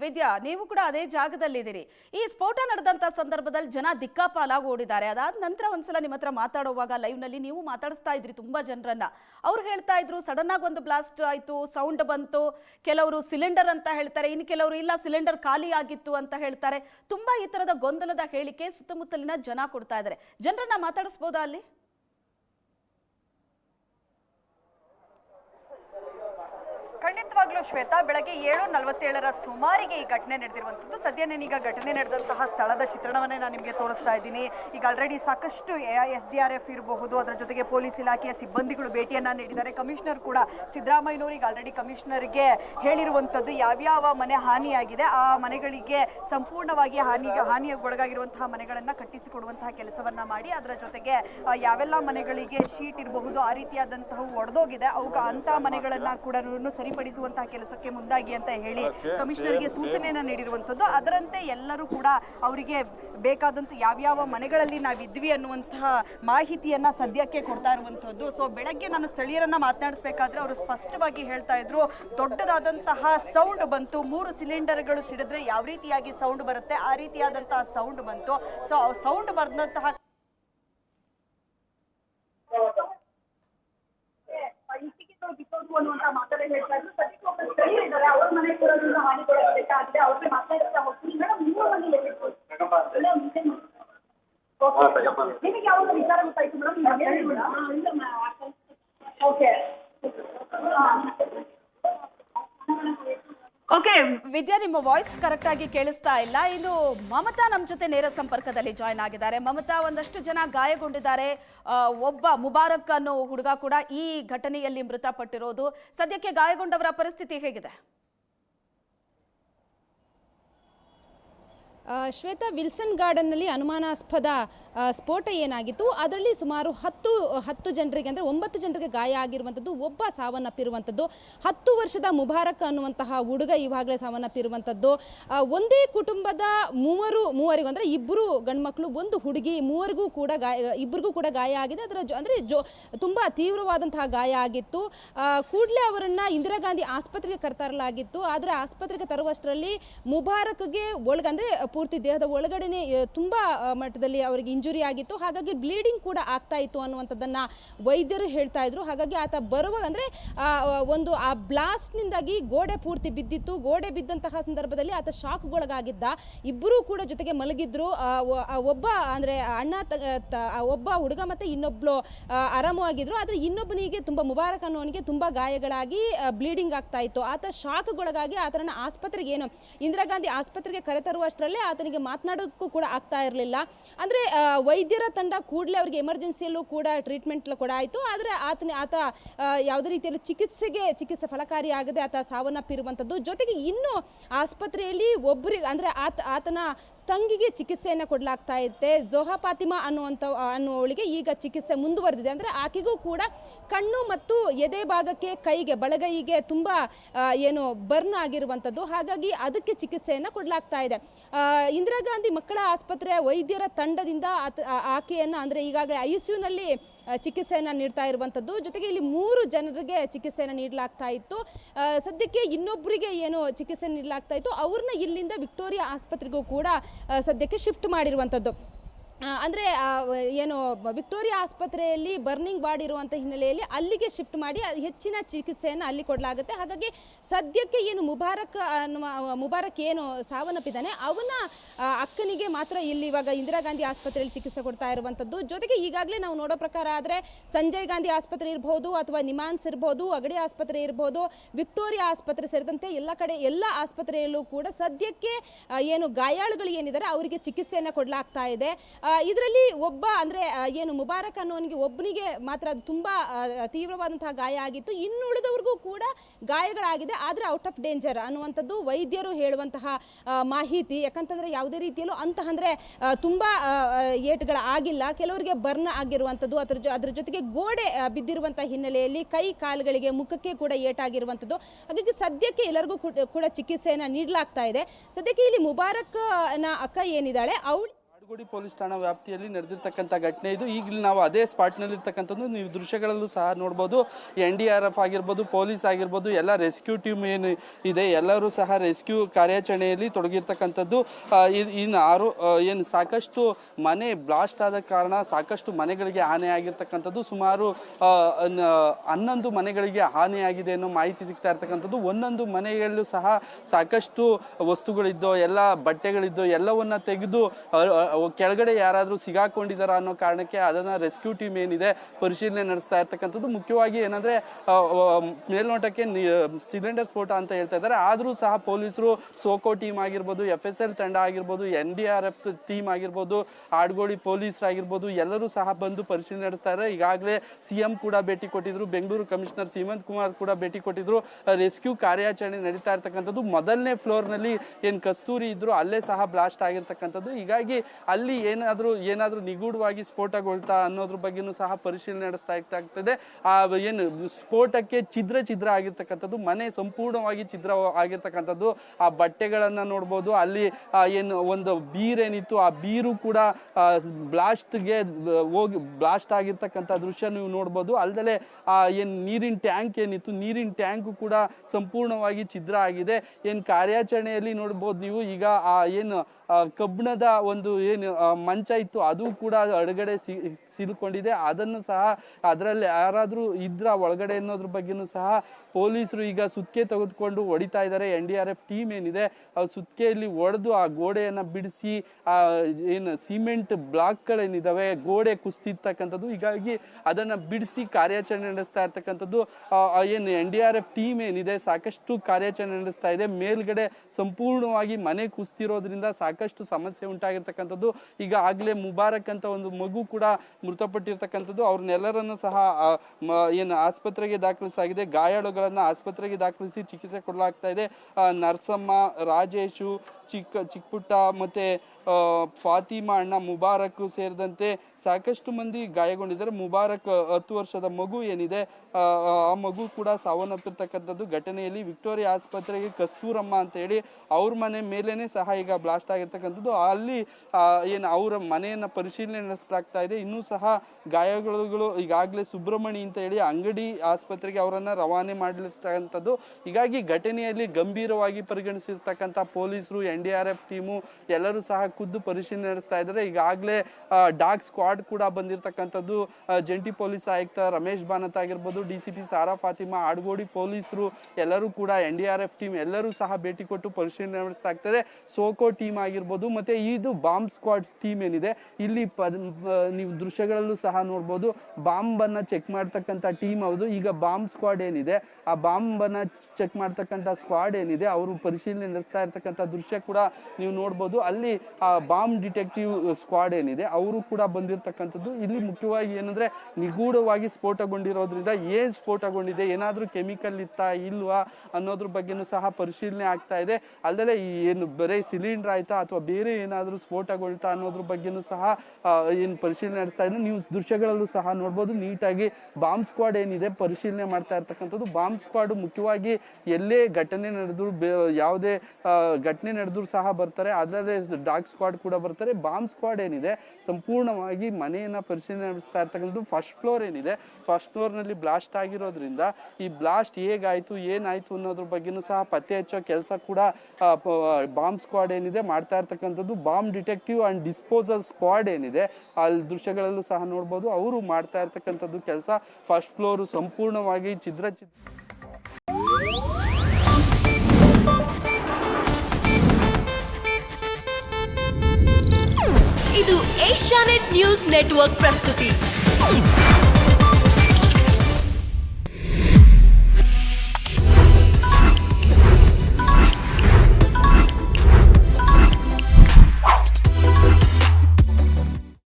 ವಿದ್ಯಾ, ನೀವು ಕೂಡ ಅದೇ ಜಾಗದಲ್ಲಿದ್ದೀರಿ. ಈ ಸ್ಫೋಟ ನಡೆದಂತ ಸಂದರ್ಭದಲ್ಲಿ ಜನ ದಿಕ್ಕಾಪಾಲಾಗಿ ಓಡಿದ್ದಾರೆ ಅದಾದ ನಂತರ ಒಂದ್ಸಲ ನಿಮ್ಮ ಹತ್ರ ಮಾತಾಡುವಾಗ ಲೈವ್ನಲ್ಲಿ ನೀವು ಮಾತಾಡಿಸ್ತಾ ಇದ್ರಿ ತುಂಬಾ ಜನರನ್ನ. ಅವ್ರು ಹೇಳ್ತಾ ಇದ್ರು ಸಡನ್ ಆಗಿ ಒಂದು ಬ್ಲಾಸ್ಟ್ ಆಯ್ತು ಸೌಂಡ್ ಬಂತು, ಕೆಲವರು ಸಿಲಿಂಡರ್ ಅಂತ ಹೇಳ್ತಾರೆ, ಇನ್ನು ಕೆಲವರು ಇಲ್ಲ ಸಿಲಿಂಡರ್ ಖಾಲಿ ಆಗಿತ್ತು ಅಂತ ಹೇಳ್ತಾರೆ. ತುಂಬಾ ಈ ತರದ ಗೊಂದಲದ ಹೇಳಿಕೆ ಸುತ್ತಮುತ್ತಲಿನ ಜನ ಕೊಡ್ತಾ ಇದ್ದಾರೆ. ಜನರನ್ನ ಮಾತಾಡಿಸ್ಬೋದಾ ಅಲ್ಲಿ? ಖಂಡಿತವಾಗ್ಲೂ ಶ್ವೇತಾ, ಬೆಳಗ್ಗೆ ಏಳು ನಲವತ್ತೇಳರ ಸುಮಾರಿಗೆ ಈ ಘಟನೆ ನಡೆದಿರುವಂಥದ್ದು. ಸದ್ಯ ನಾನೀಗ ಘಟನೆ ನಡೆದಂತಹ ಸ್ಥಳದ ಚಿತ್ರಣವನ್ನೇ ನಾನು ನಿಮಗೆ ತೋರಿಸ್ತಾ ಇದ್ದೀನಿ. ಈಗ ಆಲ್ರೆಡಿ ಸಾಕಷ್ಟು ಎಸ್, ಡಿ, ಆರ್, ಎಫ್ ಇರಬಹುದು. ಅದರ ಜೊತೆಗೆ ಪೊಲೀಸ್ ಇಲಾಖೆಯ ಸಿಬ್ಬಂದಿಗಳು ಭೇಟಿಯನ್ನ ನೀಡಿದ್ದಾರೆ. ಕಮಿಷನರ್ ಕೂಡ ಸಿದ್ದರಾಮಯ್ಯನವರಿಗೆ ಆಲ್ರೆಡಿ ಕಮಿಷನರ್ಗೆ ಹೇಳಿರುವಂಥದ್ದು ಯಾವ್ಯಾವ ಮನೆ ಹಾನಿಯಾಗಿದೆ, ಆ ಮನೆಗಳಿಗೆ ಸಂಪೂರ್ಣವಾಗಿ ಹಾನಿ, ಹಾನಿಗೊಳಗಾಗಿರುವಂತಹ ಮನೆಗಳನ್ನ ಕಟ್ಟಿಸಿಕೊಡುವಂತಹ ಕೆಲಸವನ್ನ ಮಾಡಿ, ಅದರ ಜೊತೆಗೆ ಯಾವೆಲ್ಲ ಮನೆಗಳಿಗೆ ಶೀಟ್ ಇರಬಹುದು, ಆ ರೀತಿಯಾದಂತಹ ಒಡೆದೋಗಿದೆ ಅವು ಅಂತ ಮನೆಗಳನ್ನ ಕೂಡ ಸರಿಪಡಿಸುವಂತಹ ಕೆಲಸಕ್ಕೆ ಮುಂದಾಗಿ ಅಂತ ಹೇಳಿ ಕಮಿಷನರ್ಗೆ ಸೂಚನೆಯನ್ನ ನೀಡಿರುವಂತದ್ದು ಅದರಂತೆ ಎಲ್ಲರೂ ಕೂಡ ಅವರಿಗೆ ಬೇಕಾದಂತ ಯಾವ್ಯಾವ ಮನೆಗಳಲ್ಲಿ ನಾವಿದ್ವಿ ಅನ್ನುವಂತಹ ಮಾಹಿತಿಯನ್ನ ಸದ್ಯಕ್ಕೆ ಕೊಡ್ತಾ ಇರುವಂತದ್ದು ಸೊ ಬೆಳಗ್ಗೆ ನಾನು ಸ್ಥಳೀಯರನ್ನ ಮಾತನಾಡಿಸ್ಬೇಕಾದ್ರೆ ಅವರು ಸ್ಪಷ್ಟವಾಗಿ ಹೇಳ್ತಾ ಇದ್ರು ದೊಡ್ಡದಾದಂತಹ ಸೌಂಡ್ ಬಂತು. ಮೂರು ಸಿಲಿಂಡರ್ಗಳು ಸಿಡಿದ್ರೆ ಯಾವ ರೀತಿಯಾಗಿ ಸೌಂಡ್ ಬರುತ್ತೆ? ಆ ರೀತಿಯಾದಂತಹ ಸೌಂಡ್ ಬಂತು. ಸೊ ಸೌಂಡ್ ಬಂದಂತಹ ಇಟ್ಟಿಗೆಗಳು ಬಿತ್ತೋದು ಅನ್ನುವಂತ ಮಾತನ್ನ ಹೇಳ್ತಾ ಇದ್ರು ಸದ್ಯಕ್ಕೆ ಒಬ್ಬ ಸ್ಥಳೀಯರು ಇದ್ದಾರೆ ಅವ್ರ ಮನೆ ಕೂಡ ಹಾನಿಗೊಳಗಾಗಿದೆ ಅವ್ರಿಗೆ ಮಾತಾಡ್ತಾ ಹೋಗ್ತೀನಿ ಮೇಡಮ್ ನಿಮ್ಮ ಮನೆ ಎಲ್ಲಿತ್ತು ಇಲ್ಲ, ಮುಂದೆ ಮನೆ. Okay. ನಿಮಗೆ ಯಾವಾಗ ವಿಚಾರ ಗೊತ್ತಾಯ್ತು ಮೇಡಮ್? ಓಕೆ ಓಕೆ ವಿದ್ಯಾ ನಿಮ್ಮ ವಾಯ್ಸ್ ಕರೆಕ್ಟ್ ಆಗಿ ಕೇಳಿಸ್ತಾ ಇಲ್ಲ. ಇನ್ನು ಮಮತಾ ನಮ್ಮ ಜೊತೆ ನೇರ ಸಂಪರ್ಕದಲ್ಲಿ ಜಾಯ್ನ್ ಆಗಿದ್ದಾರೆ. ಮಮತಾ ಒಂದಷ್ಟು ಜನ ಗಾಯಗೊಂಡಿದ್ದಾರೆ. ಒಬ್ಬ ಮುಬಾರಕ್ ಅನ್ನೋ ಹುಡುಗ ಕೂಡ ಈ ಘಟನೆಯಲ್ಲಿ ಮೃತಪಟ್ಟಿರೋದು. ಸದ್ಯಕ್ಕೆ ಗಾಯಗೊಂಡವರ ಪರಿಸ್ಥಿತಿ ಹೇಗಿದೆ? ಶ್ವೇತಾ ವಿಲ್ಸನ್ ಗಾರ್ಡನ್ನಲ್ಲಿ ಅನುಮಾನಾಸ್ಪದ ಸ್ಫೋಟ ಏನಾಗಿತ್ತು? ಅದರಲ್ಲಿ ಸುಮಾರು ಹತ್ತು ಹತ್ತು ಜನರಿಗೆ ಅಂದರೆ ಒಂಬತ್ತು ಜನರಿಗೆ ಗಾಯ ಆಗಿರುವಂಥದ್ದು, ಒಬ್ಬ ಸಾವನ್ನಪ್ಪಿರುವಂಥದ್ದು, ಹತ್ತು ವರ್ಷದ ಮುಬಾರಕ್ ಅನ್ನುವಂತಹ ಹುಡುಗ ಇವಾಗಲೇ ಸಾವನ್ನಪ್ಪಿರುವಂಥದ್ದು ಒಂದೇ ಕುಟುಂಬದ ಮೂವರು, ಮೂವರಿಗೂ ಅಂದರೆ ಇಬ್ಬರು ಗಂಡ್ಮಕ್ಳು, ಒಂದು ಹುಡುಗಿ, ಮೂವರಿಗೂ ಕೂಡ ಗಾಯ ಇಬ್ಬರಿಗೂ ಕೂಡ ಗಾಯ ಆಗಿದೆ. ಅದರ ಜೊ, ಅಂದರೆ ಜೊ, ತುಂಬ ತೀವ್ರವಾದಂತಹ ಗಾಯ ಆಗಿತ್ತು. ಕೂಡಲೇ ಅವರನ್ನು ಇಂದಿರಾ ಗಾಂಧಿ ಆಸ್ಪತ್ರೆಗೆ ಕರ್ತಾರಲಾಗಿತ್ತು ಆದರೆ ಆಸ್ಪತ್ರೆಗೆ ತರುವಷ್ಟರಲ್ಲಿ ಮುಬಾರಕ್ಗೆ ಒಳಗಂದ್ರೆ ಪೂರ್ತಿ ದೇಹದ ಒಳಗಡೆನೆ ತುಂಬ ಮಟ್ಟದಲ್ಲಿ ಅವರಿಗೆ ಇಂಜುರಿ ಆಗಿತ್ತು. ಹಾಗಾಗಿ ಬ್ಲೀಡಿಂಗ್ ಕೂಡ ಆಗ್ತಾ ಇತ್ತು ಅನ್ನುವಂಥದ್ದನ್ನ ವೈದ್ಯರು ಹೇಳ್ತಾ ಇದ್ರು. ಹಾಗಾಗಿ ಆತ ಬರುವ, ಅಂದ್ರೆ ಒಂದು, ಆ ಬ್ಲಾಸ್ಟ್ನಿಂದಾಗಿ ಗೋಡೆ ಪೂರ್ತಿ ಬಿದ್ದಿತ್ತು. ಗೋಡೆ ಬಿದ್ದಂತಹ ಸಂದರ್ಭದಲ್ಲಿ ಆತ ಶಾಕ್ಗೊಳಗಾಗಿದ್ದ. ಇಬ್ಬರೂ ಕೂಡ ಜೊತೆಗೆ ಮಲಗಿದ್ರು. ಒಬ್ಬ, ಅಂದ್ರೆ, ಅಣ್ಣ ಒಬ್ಬ ಹುಡುಗ ಮತ್ತೆ ಇನ್ನೊಬ್ಬಳು ಆರಾಮವಾಗಿದ್ರು ಆದರೆ ಇನ್ನೊಬ್ಬನಿಗೆ ತುಂಬಾ ಮುಬಾರಕ್ ಅನ್ನೋನಿಗೆ ತುಂಬಾ ಗಾಯಗಳಾಗಿ ಬ್ಲೀಡಿಂಗ್ ಆಗ್ತಾ ಇತ್ತು. ಆತ ಶಾಕ್ಗೊಳಗಾಗಿ ಆತನ ಆಸ್ಪತ್ರೆಗೆ ಏನು, ಇಂದಿರಾ ಗಾಂಧಿ ಆಸ್ಪತ್ರೆಗೆ ಕರೆತರುವಷ್ಟರಲ್ಲೇ ಆತನಿಗೆ ಮಾತನಾಡೋದಕ್ಕೂ ಕೂಡ ಆಗ್ತಾ ಇರಲಿಲ್ಲ. ಅಂದ್ರೆ ವೈದ್ಯರ ತಂಡ ಕೂಡಲೇ ಅವರಿಗೆ ಎಮರ್ಜೆನ್ಸಿಯಲ್ಲೂ ಕೂಡ ಟ್ರೀಟ್ಮೆಂಟ್ ಕೂಡ ಆಯಿತು. ಆದರೆ ಆತನ, ಆತ ಯಾವುದೇ ರೀತಿಯಲ್ಲಿ ಚಿಕಿತ್ಸೆಗೆ ಚಿಕಿತ್ಸೆ ಫಲಕಾರಿಯಾಗದೆ ಆತ ಸಾವನ್ನಪ್ಪಿರುವಂಥದ್ದು. ಜೊತೆಗೆ ಇನ್ನೂ ಆಸ್ಪತ್ರೆಯಲ್ಲಿ ಒಬ್ಬರಿಗೆ ಅಂದರೆ ಆತ, ಆತನ ತಂಗಿಗೆ ಚಿಕಿತ್ಸೆಯನ್ನು ಕೊಡಲಾಗ್ತಾ ಇದೆ ಜೋಹಾ ಫಾತಿಮಾ ಅನ್ನುವಂಥ ಅನ್ನುವಳಿಗೆ ಈಗ ಚಿಕಿತ್ಸೆ ಮುಂದುವರೆದಿದೆ. ಅಂದರೆ ಆಕೆಗೂ ಕೂಡ ಕಣ್ಣು ಮತ್ತು ಎದೆ ಭಾಗಕ್ಕೆ ಕೈಗೆ, ಬಳಗೈಗೆ ತುಂಬ ಏನು ಬರ್ನ್ ಆಗಿರುವಂಥದ್ದು ಹಾಗಾಗಿ ಅದಕ್ಕೆ ಚಿಕಿತ್ಸೆಯನ್ನು ಕೊಡಲಾಗ್ತಾ ಇದೆ. ಇಂದಿರಾ ಗಾಂಧಿ ಮಕ್ಕಳ ಆಸ್ಪತ್ರೆಯ ವೈದ್ಯರ ತಂಡದಿಂದ ಆಕೆಯನ್ನು ಅಂದರೆ ಈಗಾಗಲೇ ಐ ಸಿ ಚಿಕಿತ್ಸೆಯನ್ನು ನೀಡ್ತಾ ಇರುವಂಥದ್ದು ಜೊತೆಗೆ ಇಲ್ಲಿ ಮೂರು ಜನರಿಗೆ ಚಿಕಿತ್ಸೆಯನ್ನು ನೀಡಲಾಗ್ತಾ ಇತ್ತು. ಸದ್ಯಕ್ಕೆ ಇನ್ನೊಬ್ಬರಿಗೆ ಏನು ಚಿಕಿತ್ಸೆ ನೀಡಲಾಗ್ತಾ ಇತ್ತು. ಅವ್ರನ್ನ ಇಲ್ಲಿಂದ ವಿಕ್ಟೋರಿಯಾ ಆಸ್ಪತ್ರೆಗೂ ಕೂಡ ಸದ್ಯಕ್ಕೆ ಶಿಫ್ಟ್ ಮಾಡಿರುವಂಥದ್ದು ಅಂದ್ರೆ ಏನು, ವಿಕ್ಟೋರಿಯಾ ಆಸ್ಪತ್ರೆಯಲ್ಲಿ ಬರ್ನಿಂಗ್ ವಾರ್ಡ್ ಇರುವಂಥ ಹಿನ್ನೆಲೆಯಲ್ಲಿ ಅಲ್ಲಿಗೆ ಶಿಫ್ಟ್ ಮಾಡಿ ಹೆಚ್ಚಿನ ಚಿಕಿತ್ಸೆಯನ್ನು ಅಲ್ಲಿ ಕೊಡಲಾಗುತ್ತೆ. ಹಾಗಾಗಿ ಸದ್ಯಕ್ಕೆ ಏನು ಮುಬಾರಕ್ ಅನ್ನುವ ಮುಬಾರಕ್ ಏನು ಸಾವನ್ನಪ್ಪಿದ್ದಾನೆ, ಅವನ ಅಕ್ಕನಿಗೆ ಮಾತ್ರ ಇಲ್ಲಿ ಇವಾಗ ಇಂದಿರಾ ಗಾಂಧಿ ಆಸ್ಪತ್ರೆಯಲ್ಲಿ ಚಿಕಿತ್ಸೆ ಕೊಡ್ತಾ ಇರುವಂಥದ್ದು ಜೊತೆಗೆ ಈಗಾಗಲೇ ನಾವು ನೋಡೋ ಪ್ರಕಾರ ಆದರೆ ಸಂಜಯ್ ಗಾಂಧಿ ಆಸ್ಪತ್ರೆ ಇರ್ಬೋದು ಅಥವಾ ನಿಮಾನ್ಸ್ ಇರ್ಬೋದು, ಅಗಡಿ ಆಸ್ಪತ್ರೆ ಇರ್ಬೋದು, ವಿಕ್ಟೋರಿಯಾ ಆಸ್ಪತ್ರೆ ಸೇರಿದಂತೆ ಎಲ್ಲ ಕಡೆ, ಎಲ್ಲ ಆಸ್ಪತ್ರೆಯಲ್ಲೂ ಕೂಡ ಸದ್ಯಕ್ಕೆ ಏನು ಗಾಯಾಳುಗಳು ಏನಿದ್ದಾರೆ ಅವರಿಗೆ ಚಿಕಿತ್ಸೆಯನ್ನು ಕೊಡಲಾಗ್ತಾ ಇದೆ. ಇದರಲ್ಲಿ ಒಬ್ಬ ಅಂದರೆ ಏನು ಮುಬಾರಕ್ ಅನ್ನೋನಿಗೆ ಒಬ್ಬನಿಗೆ ಮಾತ್ರ ಅದು ತುಂಬ ತೀವ್ರವಾದಂತಹ ಗಾಯ ಆಗಿತ್ತು. ಇನ್ನುಳಿದವ್ರಿಗೂ ಕೂಡ ಗಾಯಗಳಾಗಿದೆ. ಆದರೆ ಔಟ್ ಆಫ್ ಡೇಂಜರ್ ಅನ್ನುವಂಥದ್ದು ವೈದ್ಯರು ಹೇಳುವಂತಹ ಮಾಹಿತಿ. ಯಾಕಂತಂದ್ರೆ ಯಾವುದೇ ರೀತಿಯಲ್ಲೂ ಅಂತಹ ಅಂದರೆ ತುಂಬ ಏಟ್ಗಳ ಆಗಿಲ್ಲ. ಕೆಲವರಿಗೆ ಬರ್ನ್ ಆಗಿರುವಂಥದ್ದು, ಅದ್ರ ಜೊ, ಅದ್ರ ಜೊತೆಗೆ ಗೋಡೆ ಬಿದ್ದಿರುವಂಥ ಹಿನ್ನೆಲೆಯಲ್ಲಿ ಕೈ ಕಾಲುಗಳಿಗೆ ಮುಖಕ್ಕೆ ಕೂಡ ಏಟಾಗಿರುವಂಥದ್ದು. ಹಾಗಾಗಿ ಸದ್ಯಕ್ಕೆ ಎಲ್ಲರಿಗೂ ಕೂಡ- ಚಿಕಿತ್ಸೆಯನ್ನು ನೀಡಲಾಗ್ತಾ ಇದೆ. ಸದ್ಯಕ್ಕೆ ಇಲ್ಲಿ ಮುಬಾರಕ್ನ ಅಕ್ಕ ಏನಿದ್ದಾಳೆ, ಅವಳು ಗುಡಿ ಪೊಲೀಸ್ ಠಾಣಾ ವ್ಯಾಪ್ತಿಯಲ್ಲಿ ನಡೆದಿರ್ತಕ್ಕಂಥ ಘಟನೆ ಇದು. ಈಗ ನಾವು ಅದೇ ಸ್ಪಾಟ್ನಲ್ಲಿರ್ತಕ್ಕಂಥದ್ದು ನೀವು ದೃಶ್ಯಗಳಲ್ಲೂ ಸಹ ನೋಡ್ಬೋದು. ಎನ್ ಡಿ ಆರ್ ಎಫ್ ಆಗಿರ್ಬೋದು, ಪೊಲೀಸ್ ಆಗಿರ್ಬೋದು, ಎಲ್ಲ ರೆಸ್ಕ್ಯೂ ಟೀಮ್ ಏನು ಇದೆ, ಎಲ್ಲರೂ ಸಹ ರೆಸ್ಕ್ಯೂ ಕಾರ್ಯಾಚರಣೆಯಲ್ಲಿ ತೊಡಗಿರ್ತಕ್ಕಂಥದ್ದು. ಇನ್ನು ಆರು ಏನು ಸಾಕಷ್ಟು ಮನೆ ಬ್ಲಾಸ್ಟ್ ಆದ ಕಾರಣ ಸಾಕಷ್ಟು ಮನೆಗಳಿಗೆ ಹಾನಿ ಆಗಿರ್ತಕ್ಕಂಥದ್ದು. ಸುಮಾರು ಹನ್ನೊಂದು ಮನೆಗಳಿಗೆ ಹಾನಿಯಾಗಿದೆ ಅನ್ನೋ ಮಾಹಿತಿ ಸಿಗ್ತಾ ಇರ್ತಕ್ಕಂಥದ್ದು. ಒಂದೊಂದು ಮನೆಯಲ್ಲೂ ಸಹ ಸಾಕಷ್ಟು ವಸ್ತುಗಳಿದ್ದೋ, ಎಲ್ಲ ಬಟ್ಟೆಗಳಿದ್ದೋ, ಎಲ್ಲವನ್ನ ತೆಗೆದು ಕೆಳಗಡೆ ಯಾರಾದರೂ ಸಿಗಾಕೊಂಡಿದಾರ ಅನ್ನೋ ಕಾರಣಕ್ಕೆ ಅದನ್ನು ರೆಸ್ಕ್ಯೂ ಟೀಮ್ ಏನಿದೆ ಪರಿಶೀಲನೆ ನಡೆಸ್ತಾ ಇರ್ತಕ್ಕಂಥದ್ದು. ಮುಖ್ಯವಾಗಿ ಏನಂದ್ರೆ ಮೇಲ್ನೋಟಕ್ಕೆ ಸಿಲಿಂಡರ್ ಸ್ಫೋಟ ಅಂತ ಹೇಳ್ತಾ ಇದ್ದಾರೆ. ಆದರೂ ಸಹ ಪೊಲೀಸರು ಸೋಕೋ ಟೀಮ್ ಆಗಿರ್ಬೋದು ಎಫ್ ಎಸ್ ಎಲ್ ತಂಡ ಆಗಿರ್ಬೋದು N D R F team ಆಗಿರ್ಬೋದು, ಆಡ್ಗೋಳಿ ಪೊಲೀಸರಾಗಿರ್ಬೋದು, ಎಲ್ಲರೂ ಸಹ ಬಂದು ಪರಿಶೀಲನೆ ನಡೆಸ್ತಾ ಇದ್ದಾರೆ. ಈಗಾಗಲೇ ಸಿಎಂ ಕೂಡ ಭೇಟಿ ಕೊಟ್ಟಿದ್ರು, ಬೆಂಗಳೂರು ಕಮಿಷನರ್ ಸೀಮಂತ್ ಕುಮಾರ್ ಕೂಡ ಭೇಟಿ ಕೊಟ್ಟಿದ್ರು. ರೆಸ್ಕ್ಯೂ ಕಾರ್ಯಾಚರಣೆ ನಡೀತಾ ಇರ್ತಕ್ಕಂಥದ್ದು. ಮೊದಲನೇ ಫ್ಲೋರ್ನಲ್ಲಿ ಏನ್ ಕಸ್ತೂರಿ ಇದ್ರು, ಅಲ್ಲೇ ಸಹ ಬ್ಲಾಸ್ಟ್ ಆಗಿರ್ತಕ್ಕಂಥದ್ದು. ಹೀಗಾಗಿ ಅಲ್ಲಿ ಏನಾದರೂ ಏನಾದರೂ ನಿಗೂಢವಾಗಿ ಸ್ಫೋಟಗೊಳ್ತಾ ಅನ್ನೋದ್ರ ಬಗ್ಗೆನೂ ಸಹ ಪರಿಶೀಲನೆ ನಡೆಸ್ತಾ ಆಗ್ತದೆ ಆ, ಏನು ಸ್ಫೋಟಕ್ಕೆ ಛಿದ್ರ ಛಿದ್ರ ಆಗಿರ್ತಕ್ಕಂಥದ್ದು, ಮನೆ ಸಂಪೂರ್ಣವಾಗಿ ಛಿದ್ರ ಆಗಿರ್ತಕ್ಕಂಥದ್ದು, ಆ ಬಟ್ಟೆಗಳನ್ನು ನೋಡ್ಬೋದು. ಅಲ್ಲಿ ಏನು ಒಂದು ಬೀರ್ ಏನಿತ್ತು, ಆ ಬೀರು ಕೂಡ ಬ್ಲಾಸ್ಟ್ಗೆ ಹೋಗಿ ಬ್ಲಾಸ್ಟ್ ಆಗಿರ್ತಕ್ಕಂಥ ದೃಶ್ಯ ನೀವು ನೋಡ್ಬೋದು. ಅಲ್ಲದೆ ಆ, ಏನು ನೀರಿನ ಟ್ಯಾಂಕ್ ಏನಿತ್ತು, ನೀರಿನ ಟ್ಯಾಂಕು ಕೂಡ ಸಂಪೂರ್ಣವಾಗಿ ಛಿದ್ರ ಆಗಿದೆ. ಏನು ಕಾರ್ಯಾಚರಣೆಯಲ್ಲಿ ನೋಡ್ಬೋದು ನೀವು. ಈಗ, ಆ, ಏನು ಕಬ್ಬಿಣದ ಒಂದು ಏನು ಮಂಚ ಇತ್ತು, ಅದು ಕೂಡ ಅಡಗಡೆ ಸಿ, ಸಿಲುಕೊಂಡಿದೆ. ಅದನ್ನು ಸಹ ಅದರಲ್ಲಿ ಯಾರಾದರೂ ಇದ್ರ ಒಳಗಡೆ ಅನ್ನೋದ್ರ ಬಗ್ಗೆನೂ ಸಹ ಪೊಲೀಸರು ಈಗ ಸುತ್ತಿಗೆ ತೆಗೆದುಕೊಂಡು ಹೊಡಿತಾ ಇದ್ದಾರೆ. N D R F team ಏನಿದೆ, ಆ ಸುತ್ತಿಗೆಯಲ್ಲಿ ಒಡೆದು ಆ ಗೋಡೆಯನ್ನ ಬಿಡಿಸಿ, ಆ, ಏನು, ಸಿಮೆಂಟ್ ಬ್ಲಾಕ್ಗಳೇನಿದ್ದಾವೆ ಗೋಡೆ ಕುಸ್ತಿರ್ತಕ್ಕಂಥದ್ದು, ಹೀಗಾಗಿ ಅದನ್ನ ಬಿಡಿಸಿ ಕಾರ್ಯಾಚರಣೆ ನಡೆಸ್ತಾ ಇರ್ತಕ್ಕಂಥದ್ದು ಏನು, N D R F team ಏನಿದೆ, ಸಾಕಷ್ಟು ಕಾರ್ಯಾಚರಣೆ ನಡೆಸ್ತಾ ಇದೆ. ಮೇಲ್ಗಡೆ ಸಂಪೂರ್ಣವಾಗಿ ಮನೆ ಕುಸ್ತಿರೋದ್ರಿಂದ ಸಾಕಷ್ಟು ಸಮಸ್ಯೆ ಉಂಟಾಗಿರ್ತಕ್ಕಂಥದ್ದು. ಈಗ ಆಗಲೇ ಮುಬಾರಕ್ ಅಂತ ಒಂದು ಮಗು ಕೂಡ ಮೃತಪಟ್ಟಿರ್ತಕ್ಕಂಥದ್ದು. ಅವ್ರನ್ನೆಲ್ಲರನ್ನು ಸಹ ಏನು ಆಸ್ಪತ್ರೆಗೆ ದಾಖಲಿಸಲಾಗಿದೆ. ಗಾಯಾಳುಗಳನ್ನ ಆಸ್ಪತ್ರೆಗೆ ದಾಖಲಿಸಿ ಚಿಕಿತ್ಸೆ ಕೊಡಲಾಗ್ತಾ ಇದೆ. ನರ್ಸಮ್ಮ, ರಾಜೇಶು ಚಿಕ್ಕ ಚಿಕ್ಕಪುಟ್ಟ ಮತ್ತೆ ಫಾತಿಮಾ ಅಣ್ಣ ಮುಬಾರಕ್ ಸೇರಿದಂತೆ ಸಾಕಷ್ಟು ಮಂದಿ ಗಾಯಗೊಂಡಿದ್ದಾರೆ. ಮುಬಾರಕ್, ಹತ್ತು ವರ್ಷದ ಮಗು ಏನಿದೆ, ಆ ಮಗು ಕೂಡ ಸಾವನ್ನಪ್ಪಿರ್ತಕ್ಕಂಥದ್ದು ಘಟನೆಯಲ್ಲಿ ವಿಕ್ಟೋರಿಯಾ ಆಸ್ಪತ್ರೆಗೆ ಕಸ್ತೂರಮ್ಮ ಅಂತ ಹೇಳಿ ಅವ್ರ ಮನೆ ಮೇಲೇನೆ ಸಹ ಈಗ ಬ್ಲಾಸ್ಟ್ ಆಗಿರ್ತಕ್ಕಂಥದ್ದು. ಅಲ್ಲಿ ಏನು, ಅವರ ಮನೆಯನ್ನು ಪರಿಶೀಲನೆ ನಡೆಸಲಾಗ್ತಾ ಇದೆ. ಇನ್ನೂ ಸಹ ಗಾಯಗಳು ಈಗಾಗಲೇ ಸುಬ್ರಹ್ಮಣಿ ಅಂತ ಹೇಳಿ ಅಂಗಡಿ ಆಸ್ಪತ್ರೆಗೆ ಅವರನ್ನು ರವಾನೆ ಮಾಡಿರ್ತಕ್ಕಂಥದ್ದು. ಹೀಗಾಗಿ ಘಟನೆಯಲ್ಲಿ ಗಂಭೀರವಾಗಿ ಪರಿಗಣಿಸಿರ್ತಕ್ಕಂಥ ಪೊಲೀಸರು, N D R F team ಎಲ್ಲರೂ ಸಹ ಖುದ್ದು ಪರಿಶೀಲನೆ ನಡೆಸ್ತಾ ಇದ್ದಾರೆ. ಈಗಾಗಲೇ ಡಾಗ್ ಸ್ಕ್ವಾಡ್ ಕೂಡ ಬಂದಿರತಕ್ಕಂಥದ್ದು ಜಂಟಿ ಪೊಲೀಸ್ ಆಯುಕ್ತ ರಮೇಶ್ ಬಾನತ್ ಆಗಿರ್ಬೋದು, D C P Sara Fatima Adugodi ಪೊಲೀಸರು ಎಲ್ಲರೂ ಕೂಡ N D R F team ಎಲ್ಲರೂ ಸಹ ಭೇಟಿ ಕೊಟ್ಟು ಪರಿಶೀಲನೆ ನಡೆಸ್ತಾ ಇದ್ದಾರೆ ಸೋಕೋ ಟೀಮ್ ಆಗಿರ್ಬೋದು, ಮತ್ತೆ ಇದು ಬಾಂಬ್ ಸ್ಕ್ವಾಡ್ ಟೀಮ್ ಏನಿದೆ, ಇಲ್ಲಿ ನೀವು ದೃಶ್ಯಗಳಲ್ಲೂ ಸಹ ನೋಡ್ಬೋದು. ಬಾಂಬನ್ನು ಚೆಕ್ ಮಾಡ್ತಕ್ಕಂಥ ಟೀಮ್ ಹೌದು. ಈಗ ಬಾಂಬ್ ಸ್ಕ್ವಾಡ್ ಏನಿದೆ? ಆ ಬಾಂಬನ್ನು ಚೆಕ್ ಮಾಡ್ತಕ್ಕಂಥ ಸ್ಕ್ವಾಡ್ ಏನಿದೆ? ಅವರು ಪರಿಶೀಲನೆ ನಡೆಸ್ತಾ ಇರ್ತಕ್ಕಂಥ ದೃಶ್ಯ ಕೂಡ ನೀವು ನೋಡ್ಬೋದು. ಅಲ್ಲಿ, ಆ ಬಾಂಬ್ ಡಿಟೆಕ್ಟಿವ್ ಸ್ಕ್ವಾಡ್ ಏನಿದೆ, ಅವರು ಕೂಡ ಬಂದಿರತಕ್ಕಂಥದ್ದು. ಇಲ್ಲಿ ಮುಖ್ಯವಾಗಿ ಏನಂದ್ರೆ, ನಿಗೂಢವಾಗಿ ಸ್ಫೋಟಗೊಂಡಿರೋದ್ರಿಂದ ಏನ್ ಸ್ಫೋಟಗೊಂಡಿದೆ, ಏನಾದರೂ ಕೆಮಿಕಲ್ ಇತ್ತಾ ಇಲ್ವಾ ಅನ್ನೋದ್ರ ಬಗ್ಗೆನೂ ಸಹ ಪರಿಶೀಲನೆ ಆಗ್ತಾ ಇದೆ. ಅಲ್ಲದೆ ಏನು ಬರೀ ಸಿಲಿಂಡರ್ ಆಯ್ತಾ ಅಥವಾ ಬೇರೆ ಏನಾದರೂ ಸ್ಫೋಟಗೊಳ್ತಾ ಅನ್ನೋದ್ರ ಬಗ್ಗೆನೂ ಸಹ ಏನು ಪರಿಶೀಲನೆ ನಡೆಸ್ತಾ ಇದೆ. ನೀವು ದೃಶ್ಯಗಳಲ್ಲೂ ಸಹ ನೋಡ್ಬೋದು. ನೀಟಾಗಿ ಬಾಂಬ್ ಸ್ಕ್ವಾಡ್ ಏನಿದೆ, ಪರಿಶೀಲನೆ ಮಾಡ್ತಾ ಇರ್ತಕ್ಕಂಥದ್ದು. ಬಾಂಬ್ ಸ್ಕ್ವಾಡ್ ಮುಖ್ಯವಾಗಿ ಎಲ್ಲೇ ಘಟನೆ ನಡೆದ್ರು ಯಾವುದೇ ಘಟನೆ ನಡೆದ್ರು ಸಹ ಬರ್ತಾರೆ. ಅದರಲ್ಲೇ ಡಾಗ್ ಸ್ಕ್ವಾಡ್ ಕೂಡ ಬರ್ತಾರೆ. ಬಾಂಬ್ ಸ್ಕ್ವಾಡ್ ಏನಿದೆ, ಸಂಪೂರ್ಣವಾಗಿ ಮನೆಯನ್ನು ಪರಿಶೀಲನೆ ನಡೆಸ್ತಾ ಇರ್ತಕ್ಕಂಥದ್ದು. ಫಸ್ಟ್ ಫ್ಲೋರ್ ಏನಿದೆ, ಫಸ್ಟ್ ಫ್ಲೋರ್ನಲ್ಲಿ ಬ್ಲಾಸ್ಟ್ ಆಗಿರೋದ್ರಿಂದ ಈ ಬ್ಲಾಸ್ಟ್ ಹೇಗಾಯಿತು, ಏನಾಯಿತು ಅನ್ನೋದ್ರ ಬಗ್ಗೆನೂ ಸಹ ಪತ್ತೆ ಹಚ್ಚೋ ಕೆಲಸ ಕೂಡ ಬಾಂಬ್ ಸ್ಕ್ವಾಡ್ ಏನಿದೆ ಮಾಡ್ತಾ ಇರ್ತಕ್ಕಂಥದ್ದು. Bomb detective and disposal squad ಏನಿದೆ, ಅಲ್ಲಿ ದೃಶ್ಯಗಳಲ್ಲೂ ಸಹ ನೋಡ್ಬೋದು. ಅವರು ಮಾಡ್ತಾ ಇರ್ತಕ್ಕಂಥದ್ದು ಕೆಲಸ ಫಸ್ಟ್ ಫ್ಲೋರ್ ಸಂಪೂರ್ಣವಾಗಿ ಚಿದ್ರ ಛಿದ್ರ ಇದು ಏಷ್ಯಾನೆಟ್ ನ್ಯೂಸ್ ನೆಟ್ವರ್ಕ್ ಪ್ರಸ್ತುತಿ.